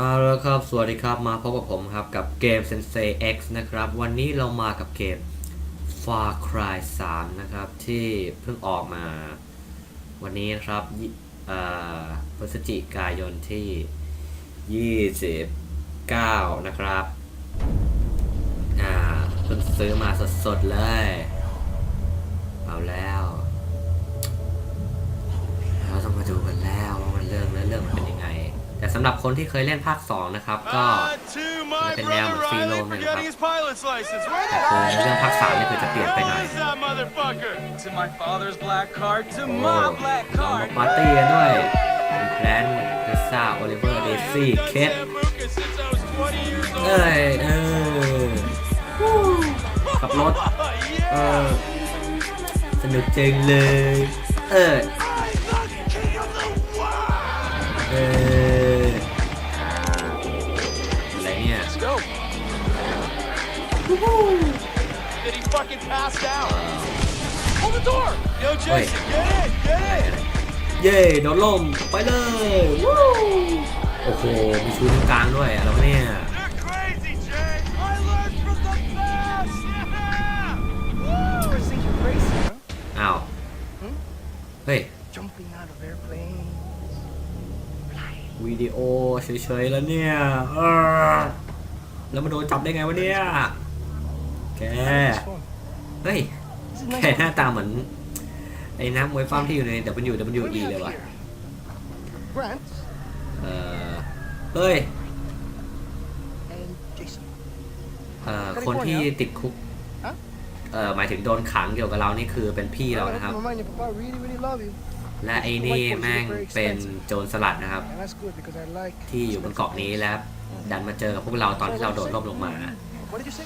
เอาละครับ สวัสดีครับ มาพบกับผมครับ กับเกม Sensei X นะครับ วันนี้เรามากับเกม Far Cry 3 นะครับ ที่เพิ่งออกมา วันนี้นะครับพฤศจิกายนที่ 29 นะครับ อ่าเพิ่งซื้อมาสดๆเลย เอาแล้ว เราต้องมาดูกันแล้วว่ามันเรื่องและเรื่องมันเป็นยังไง แต่สำหรับคนที่เคยเล่นภาค 2 นะครับ ก็จะเป็นแนวเหมืฟรีโรมเลยนะครับแต่คือเรื่องภาค3นี่คือจะเปลี่ยนไปหน่อยโอ้ปาร์ตี้ด้วยแพลนด์เดซ่าโอลิเวอร์เดซี่เคทเอ้ยเออขับรถเออสนุกจริงเลย เออ Did he fucking pass out? Hold the door! Yo, Jason, Wait. get in! Get in! เย่โดนล่มไปเลยวู้โอ้โห มีชูนิ้วกลางด้วยอะไรวะเนี่ย You're crazy, Jay! I learned from the best! Yeah! You think you're crazy, huh? อ้าว เฮ้ย Jumping out of airplanes. Flying. วิดีโอเฉยๆแล้วเนี่ยเออแล้วมาโดนจับได้ไงวะเนี่ย แก เฮ้ย แกหน้าตาเหมือนไอ้นักมวยฟ้ามที่อยู่ใน WWE เลยว่ะ เออเฮ้ยเอ่อคนที่ติดคุก เอ่อหมายถึงโดนขังเกี่ยวกับเรานี่คือเป็นพี่เรานะครับ และไอ้นี่แม่งเป็นโจรสลัดนะครับ ที่อยู่บนเกาะนี้แล้วดันมาเจอกับพวกเราตอนที่เราโดดร่มลงมา What did you say?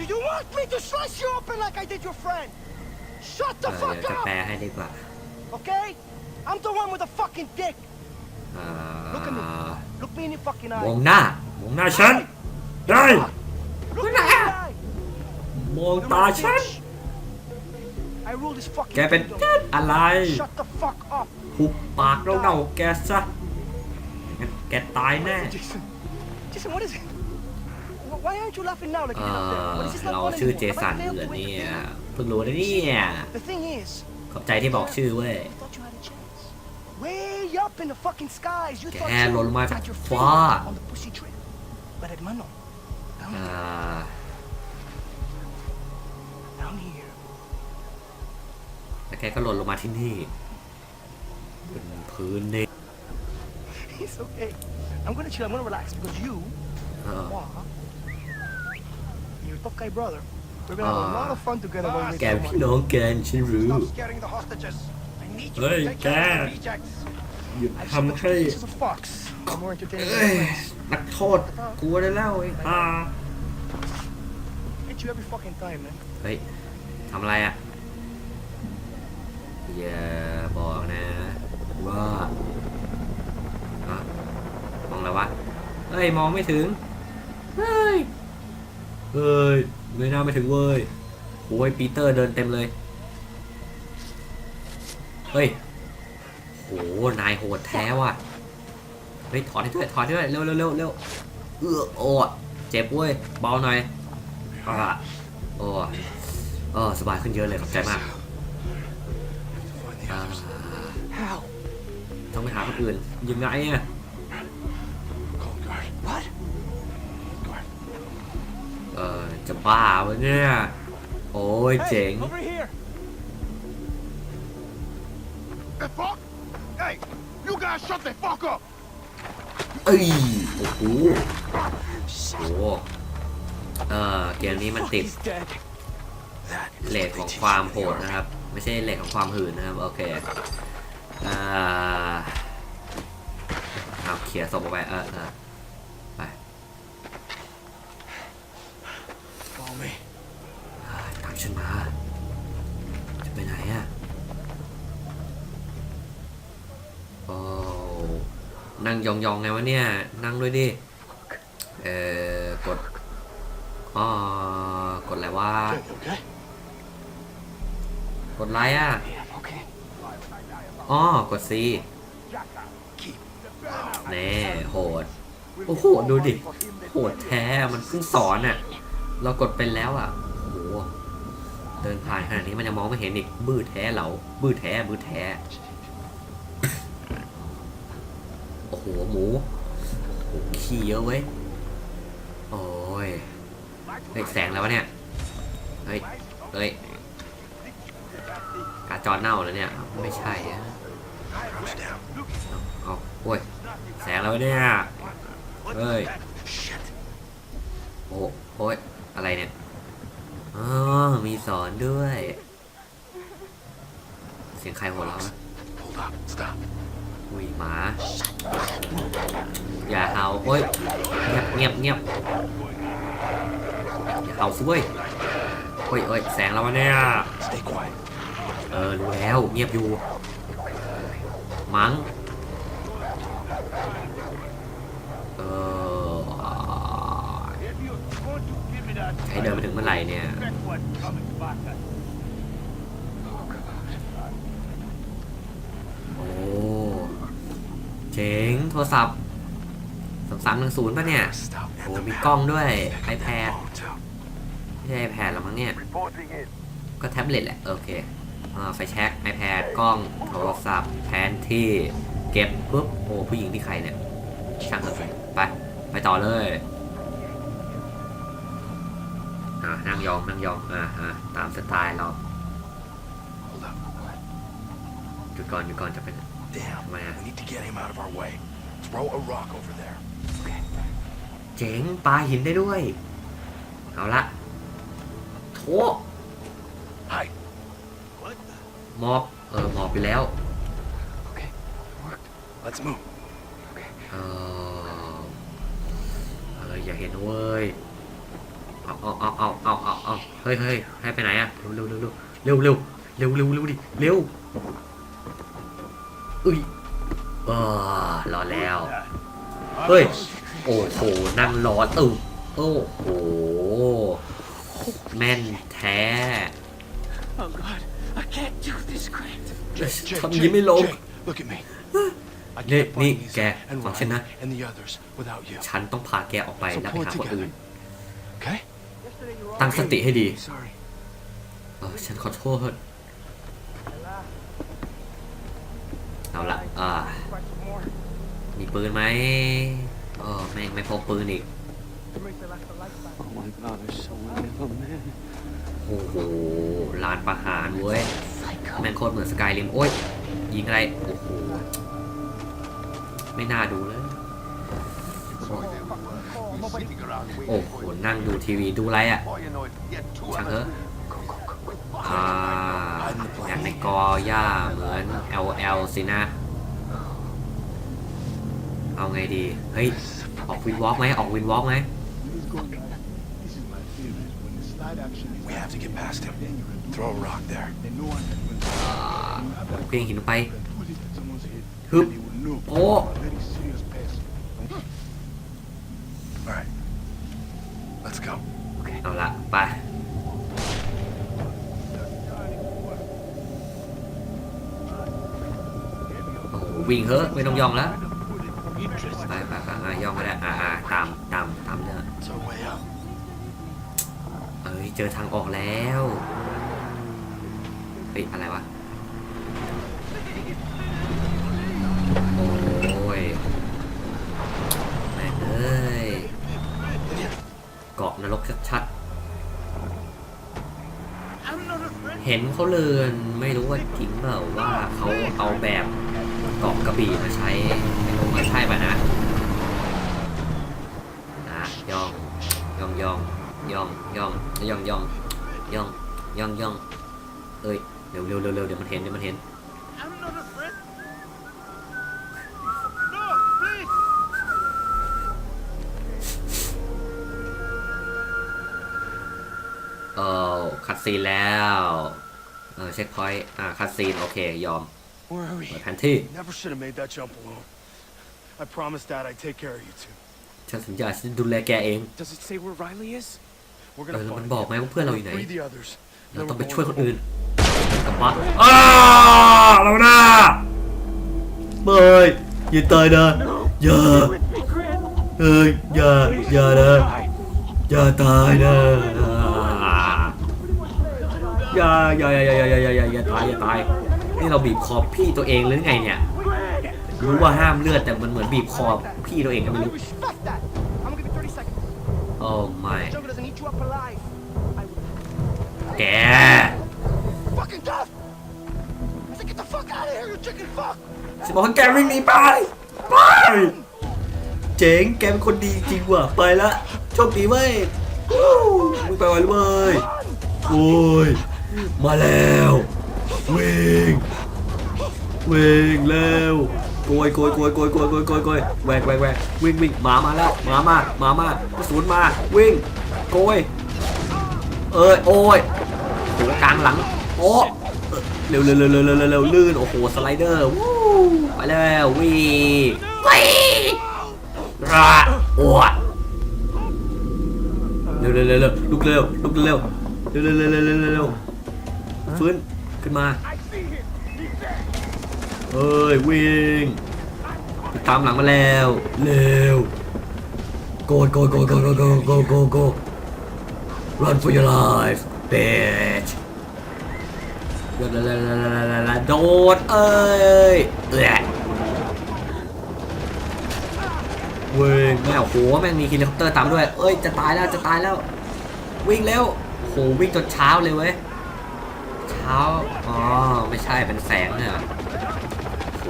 Did you want me to slice you open like I did your friend? Shut เอ the อ fuck เดี๋ยวจะ up, แปลให้ดีกว่า okay? I'm the one with the fucking dick. เอ่อ Look at me. Look me in the fucking มอง eye. หน้ามองหน้าฉันได้ Look me in the eye. มองตาฉัน I rule this fucking แกเป็น kingdom. อะไร Shut the fuck up. หุบปากเราเน่าๆแกซะงั้นแกตายแน่ Jason. Jason, what is it? Wh- Why aren't you laughing now like เอ you did up there? อ What is this not เรา fun ชื่อ anymore? เจ Have I สัน failed เหรอ to win เนี่ the ย game? เพิ่งรู้นะเนี่ย The thing is, ขอบใจที่บอกชื่อเว้ย I thought you had a chance. Way up in the fucking skies, you แก thought หล่นลงมา you จาก had your ฟ้า finger on the pussy trip. But hermano, down เอ่ here, อ down here, แล้วแกก็หล่นลงมาที่นี่บนพื้นนี่ it's okay. I'm gonna chill. I'm gonna relax because you, เออ Wah, your tough guy brother, we're gonna have a lot of fun together when we แก get พี่น้องแกนฉันรู้ Stop scaring the hostages. I need you Hey, to take care of Dad. the rejects. หยุด I've ทำ seen ให้ the faces of fox. are more entertaining เอ้ย than friends. นักโทษกลัวได้แล้วไอ้ห่า Hit you every fucking time, man. เฮ้ยทำอะไรอะอย่าบอกนะ ว่าฮะมองอะไรวะเฮ้ย มองไม่ถึง เฮ้ย เฮ้ยเงยหน้าไม่ถึงเว้ยโอ้ยปีเตอร์เดินเต็มเลย เฮ้ยโหนายโหดแท้ว่ะ เฮ้ยถอดให้ด้วยถอดให้ด้วยเร็วเร็วเร็วเร็วเออโอ้เจ็บเว้ยเบาหน่อยอะโอ้เออสบายขึ้นเยอะเลยขอบใจมาก Find the อ่า others. How? ต้องไปหาคนอื่นยังไงอะ เออจะบ้าวะเนี่ย โอ้ยเจ๋ง over here. The fuck? Hey, you guys shut the fuck up! เอ้ย โอ้โหโอ้โหเออเกมนี้มันติด He's dead. That เลทของความโหดนะครับ ไม่ใช่เลทของความหื่นนะครับ โอเคอ่าเอาเขี่ยศพออกไปเออเออ นั่งยองๆไงวะเนี่ย นั่งด้วยดิ เอ่อกดอ๋อกดอะไรวะ Jay, you okay? กดไลค์อะ Yeah, okay. อ๋อกด C Keep. แน่โหด We โอ้โห ดูดิ โหดแท้ มันเพิ่งสอนอะ เรากดเป็นแล้วอะ โอ้โห เดินผ่านขนาดนี้มันยังมองไม่เห็นอีกบื้อแท้เหราบื้อแท้บื้อแท้ โอ้โหมูขี้เยอะเว้ย โอ้ยเฮ้แสงแล้ววะเนี่ย เฮ้ย เฮ้ยกาจอเน่าแล้วเนี่ย ไม่ใช่อะเอาโอ้ย แสงแล้วเนี่ย เฮ้ย โอ้โอ้ย อะไรเนี่ยอ๋อมีสอนด้วย เสียงใครหัวเราะนะ Hold up. Stop. อุ้ยหมา อย่าเห่าโอ้ยเงียบเงียบเงียบอย่าเห่าสิเว้ยโอ้ยโอ้ยแสงแล้ววะเนี่ย Stay quiet. เออรู้แล้วเงียบอยู่ มั้งเออ If you're going to give me that ใช้เดินไปถึงเมื่อไหร่เนี่ย next one coming back at โอ้ เจ๋ง โท รศัพท์สามสามหนึ่งศูนย์ป่ะเนี่ยโอ้มีกล้องด้วย Pick up that iPad ไม่ใช่ iPad หรอมั้งเนี่ย ก็แท็บเล็ตแหละ โอเคอ่าไฟแช็ก iPad กล้อง โทรศัพท์ แผนที่ เก็บปุ๊บ โอ้ผู้หญิงที่ใครเนี่ย ช่างเถอะไป ไปต่อเลยอ่านั่งยองนั่งยองอ่าอ่าตามสไตล์เราหยุดก่อนหยุดก่อนจะเป็น Damn. Man. We need to get him out of our way. Throw a rock over there. เจ๋งปลาหินได้ด้วย เอาละโถ Hi. มอบ เออมอบไปแล้ว Okay. Worked. Let's move. เออเอออย่าเห็นเว้ย เอาเอาเอาเอาเอาเอาเอาเฮ้ยเฮ้ยให้ไปไหนอะเร็วเร็วเร็วเร็วเร็วเร็วเร็วเร็วดิเร็วอุ้ย เออรอแล้ว เฮ้ย โอ้โห นั่งรอตึบโอ้โห แม่นแท้ Oh God, I can't do this, Grant. Jake, Jake, ทำยิ้มไม่ลง Jake, look at me. I นี่ can't นี่ find these แก and ฟังฉัน Ryan นะ and the others without you. ฉันต้องพาแกออกไป So แล้วไป pull it หาคนอื่น together. Okay? ตั้งสติให้ดี Sorry. เออฉันขอโทษ เอาละ อ่า มีปืนไหมเออแม่งไม่พกปืนอีก Oh my god, there's so many of them, man. โอ้โหลานประหารเว้ยแม่งโคตรเหมือนสกายริมโอ้ย ยิงอะไร โอ้โห ไม่น่าดูเลยโอ้โหนั่งดูทีวีดูไรอะช่างเถอะอ่าอย่างในกอหญ้าเหมือน LL สินะ เอาไงดี เฮ้ย ออกวินวอล์กไหมออกวินวอล์กไหม This is my favorite. When the slide action is We have to get past him. then you can do Throw a rock there. and no one can win. You have that เพียงหินไป you can put it at someone's head. Hup. and they will know Oh. a very serious person. All right. Let's go. เอาละไป โอ้โหวิ่งเฮ้อะไม่ต้องย่องแล้วไปไปไปอะ ย่องก็ได้อ่าอ่าตามตามตามเนื้อ It's our way out. เอ้ยเจอทางออกแล้วเฮ้ยอะไรวะ โอ้ยแม่งเอ้ย เกาะนรกชัดๆเห็นเขาเลือนไม่รู้ว่าจริงเปล่าว่าเขาเอาแบบเกาะกระบี่มาใช้ไม่รู้ว่าใช่ป่ะนะอะย่อง ย่องย่องย่องย่องย่องย่องย่องย่องย่องเอ้ยเร็วเร็วเร็วเร็วเดี๋ยวมันเห็นเดี๋ยวมันเห็น I'm not afraid. No, please. เออคัดซีนแล้วเออเช็คพอยต์อ่าคัดซีนโอเคยอม Where are เปิด we? แผนที่ Never should have made that jump alone. I promised Dad I'd take care of you two. ฉันสัญญาฉันจะดูแลแกเอง Does it say where Riley is? We're เอ gonna อมัน find บอก him. ไหมว่าเพื่อนเราอยู่ไหน Free the others. เรา Then ต้อง we're ไปช่วยคน going อื่นกลับบ้านอ้าเราหน้าเบยอย่าตายนะอย่าเอเอ้ยอย่าอย่านะอย่าตายนะอย่าอย่าอย่าอย่าอย่าอย่าอย่าอย่าตายอย่าตายนี่เราบีบคอพี่ตัวเองหรือไงเนี่ย รู้ว่าห้ามเลือดแต่มันเหมือนบีบคอพี่เราเองก็ไม่รู้โอ้ไม่แกสมองแกวิ่งหนีไปไปเจ๋งแกเป็นคนดีจริงว่ะไปละโชคดีไหมมึไปไวเว้ยโอ้ยมาแล้ววิ่งวิ่งแล้ว โกยโกยโกยโกยโกยโกยโกยโกยแหวกแหวกแหวกวิ่งวิ่งหมามาแล้วหมามาหมามากระสุนมาวิ่งโกยเอ้ยโอ้ยโหกลางหลังโอ้เร็วเร็วเร็วเร็วเร็วเร็วลื่นโอ้โหสไลเดอร์วู้ไปแล้ววิ่งวิ่งระโอ้ยเร็วเร็วเร็วเร็วลุกเร็วลุกเร็วเร็วเร็วเร็วเร็วเร็วเร็วเร็วฟื้นขึ้นมา เอ้ยวิ่งตามหลังมาแล้วเร็ว go go go go go go go go go run for your life bitch โดดเอ้ยเอ้ยเว้ยแม่โอ้โหแม่งมีเฮลิคอปเตอร์ตามด้วย เอ้ยจะตายแล้วจะตายแล้ว วิ่งเร็วโหวิ่งจนเช้าเลยเว้ยเช้าอ๋อไม่ใช่เป็นแสงเนี่ย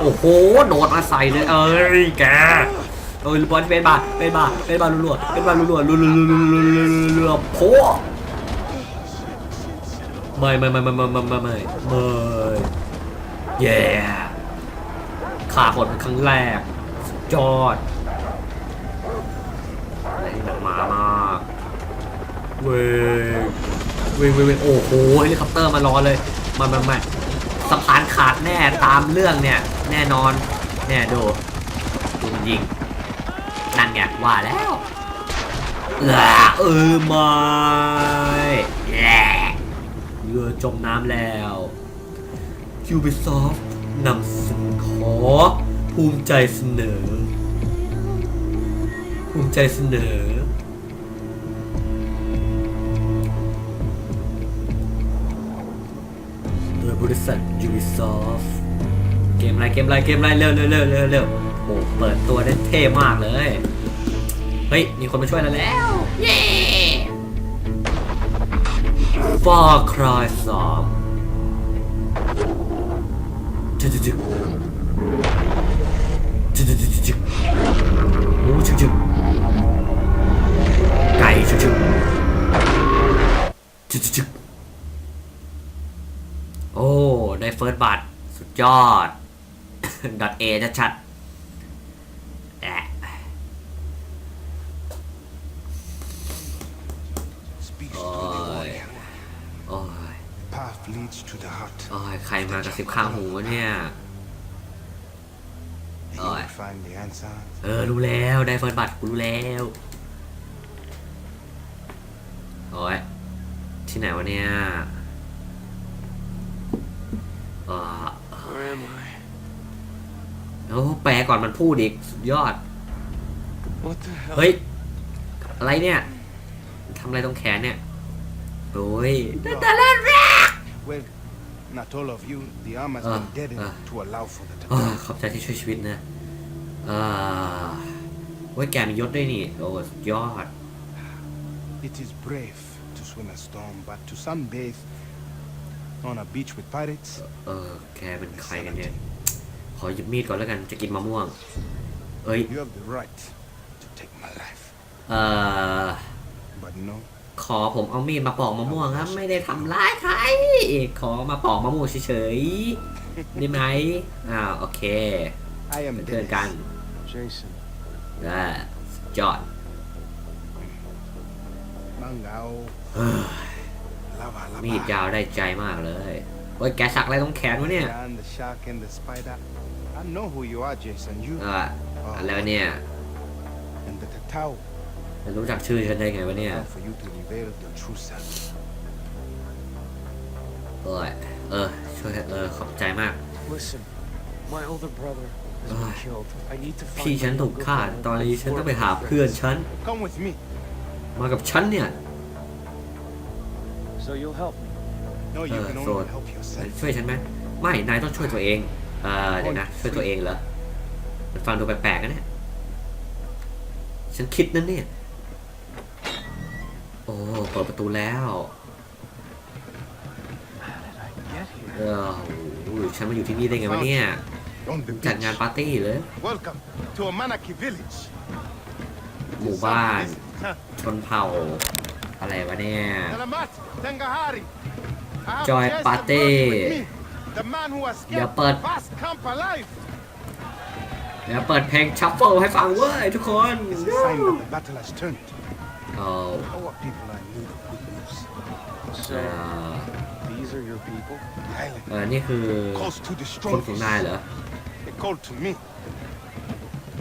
โอ้โห โดดมาใส่เลย เอ้ยแกเอ้ยบอลเป็นบาเป็นบาเป็นบารัวๆเป็นบารัวๆรัวๆรัวๆรัวๆรัวๆโผไม่ไม่ไม่ไม่ไม่ไม่ไม่ไม่ไม่เย่ขาคนเป็นครั้งแรกสุดยอดอะไรหนักหมามากเว้ยเว้ยเว้ยเว้ยโอ้โหเฮลิคอปเตอร์มารอเลยมามามา สะพานขาดแน่ตามเรื่องเนี่ย แน่นอนแน่ดูดูมันยิง นั่นไงว่าแล้ว เออเออไม่แย่เรือจมน้ำแล้ว Ubisoft นำเสนอขอ ภูมิใจเสนอ ภูมิใจเสนอ บริษัท Ubisoft เกมอะไรเกมอะไรเกมอะไรเร็วเร็วเร็วเร็วเร็วโอ้เปิดตัวได้เท่มากเลย เฮ้ย มีคนมาช่วยเราแล้ว เย้ Far Cry 3จึ๊จึ๊จึ๊จึ๊จึ๊จึ๊จึ๊กหมูจึ๊จึ๊ไก่จึ๊จึ๊จึ๊จึ๊จึ๊ โอ้ ได้เฟิร์สบัตสุดยอดดอทเอชัดๆแอะ Speaks โอ้ to the ย warrior. โอ้ย Path leads to the heart. โอ้ยใครมากระซิบข้างหูวะเนี่ย You Oh, will find the answer. เออ รู้แล้วได้เฟิร์สบัตกูรู้แล้วโอ้ยที่ไหนวะเนี่ย เออ Where am I? โอ้แปลก่อนมันพูดอีกสุดยอด What the hell? เฮ้ย อะไรเนี่ยทำอะไรตรงแขนเนี่ย โอ้ยแต่ละแรก Well, not all of you. The arm has Ah, been deadened ah. to allow for the อ่า attack. ขอบใจที่ช่วยชีวิตนะอ่าโอ้ยแกมียศด้วยนี่ โอ้สุดยอด It is brave to swim a storm, but to sunbathe on a beach with pirates, เออแกเป็นใครกันเนี่ย ขอหยิบมีดก่อนแล้วกัน จะกินมะม่วง เอ้ย you have the right to take my life. เอ่อ But no, ขอผมเอามีดมาปอกมะม่วงครับ ไม่ได้ทำร้ายใคร ขอมาปอกมะม่วงเฉยๆได้ไหมอ่าโอเค I am เป็นเพื่อน Dennis. กัน Jason. ได้ยอด Mangao. Lava, lava. มีดยาวได้ใจมากเลยเฮ้ยแกสักอะไรตรงแขนวะเนี่ย And the shark and the spider. I know who you are, Jason. You เออแล้วเนี่ย and the Tatao. จะรู้จักชื่อฉันได้ไงวะเนี่ย Time for you to reveal your true self. เออเออช่วยเออขอบใจมาก Listen, my older brother has been killed. I need to พี่ find ฉัน my ถูก younger ฆ่า brother ตอนนี้ฉันต้องไปหา before เพื่อนฉัน Come with me. มากับฉันเนี่ย So you'll help me. No, you Uh, can so- only help yourself. ช่วยฉันไหมไม่ นายต้องช่วยตัวเองเออเดี๋ยวนะ ช่วยตัวเองเหรอมันฟังดูแปลกๆนะเนี่ย ฉันคิดนั่นเนี่ย โอ้ เปิดประตูแล้ว How did I get here? เออโอ้โหฉันมาอยู่ที่นี่ได้ไงวะเนี่ย On the จัดงาน beach. ปาร์ตี้เลย Welcome to Amanaki village. หมู่บ้าน Huh. ชนเผ่า อะไรวะเนี่ย Salamat, Tengahari. I have Joy Jason Party. working with me, The man who has Yeah, kept but- vast camp alive. เดี๋ยวเปิดเพลงชัฟเฟิลให้ฟังเว้ยทุกคน It's a sign that the battle has turned. เอา Our people are in need of good news. So เอ่อ these are your people? The island เออนี่คือ calls to the คนของนาย strongest. เหรอ They called to me.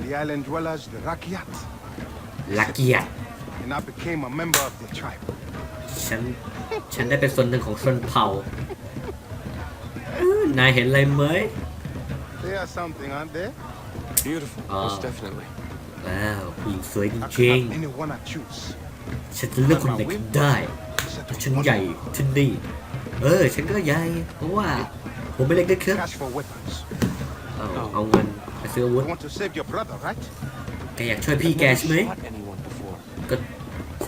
The island dwellers, the Rakyat, ลักเกียรติ and I became a member of their tribe. ฉัน ฉันได้เป็นส่วนหนึ่งของชนเผ่าเออนายเห็นอะไรไหม They are something, aren't they? Beautiful. Ah. Most definitely. ว้าวผู้หญิงสวยจ I ริ can ง have anyone I choose. ๆ ฉันจะเลือกคนไหนก็ได้ Set แต่ on ฉัน one ใหญ่ที่นี่เออ ฉันก็ใหญ่ เพราะว่า ผมไม่เล็กนะครับ Cash for weapons. เอาเอาเงินไปซื้ออาวุธ You want to save your brother, right? แกอยากช่วยพี่ I've แก never ใช่ไหม shot anyone before. ก็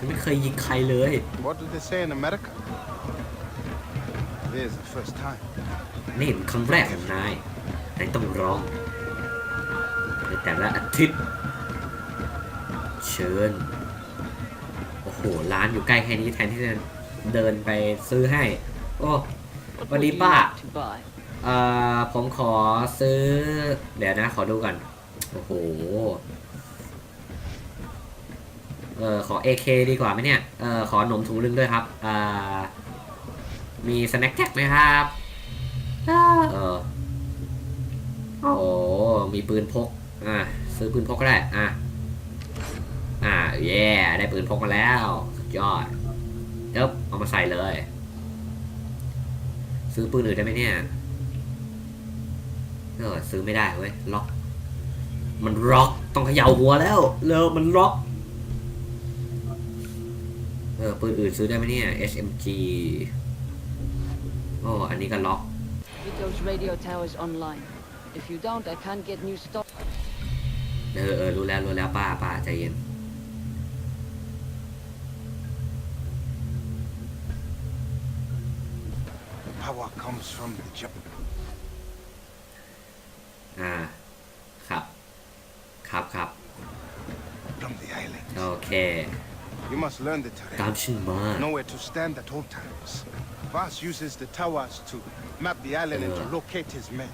ฉันไม่เคยยิงใครเลย What do they say in America? There's the first time. นี่เป็นครั้งแรกของนายนายต้องร้อง ในแต่ละอาทิตย์ เชิญ โอ้โห ร้านอยู่ใกล้แค่นี้แทนที่จะเดินไปซื้อให้ โอ้ What What would do you you buy? like to buy? เอ่อผมขอซื้อ เดี๋ยวนะ ขอดูกันโอ้โห เออขอ AK ดีกว่าไหมเนี่ยเออขอหนมถุงลึงด้วยครับอ่ามีสแน็คแจ็คไหมครับเออโอ้มีปืนพกอะซื้อปืนพกก็ได้อะอ่าเย่ได้ปืนพกมาแล้วสุดยอดเดี๋ยวเอามาใส่เลย ซื้อปืนอื่นได้ไหมเนี่ยเออซื้อไม่ได้เว้ยล็อก มันล็อกต้องเขย่าหัวแล้วเร็วมันล็อก เออปืนอื่นซื้อได้ไหมเนี่ย SMG โอ้อันนี้ก็ล็อก Get those radio towers online. If you don't, I can't get new stock. เออเออรู้แล้วรู้แล้วป้าป้าใจเย็น Power comes from the jump. อ่า ครับ ครับครับ From the island. โอเค You must learn the ตาม terrain. ฉันมา Know where to stand at all times. Voss uses the towers to map the island and to Yeah. locate his men.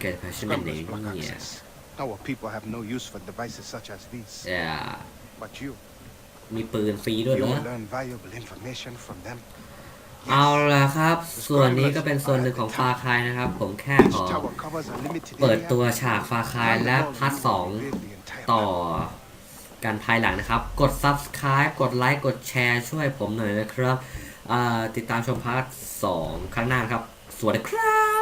แกพาฉันไปไหน Scramblers block เนี่ย access. Our people have no use for devices such as these. อย่า But you, มีปืนฟรีด้วย you เหรอ will learn valuable information from them. เอาละครับ ส่วนนี้ก็เป็นส่วนหนึ่งของฟาคายนะครับ ผมแค่ข Each อ tower covers a limited เปิด area. ตัวฉากฟาคายและพาร์ทสอง Reveal the entire ต่อ map. กันภายหลังนะครับ กด subscribe กดไลค์กดแชร์ช่วยผมหน่อยนะครับติดตามชมพาร์ทสองครั้งหน้าครับ สวัสดีครับ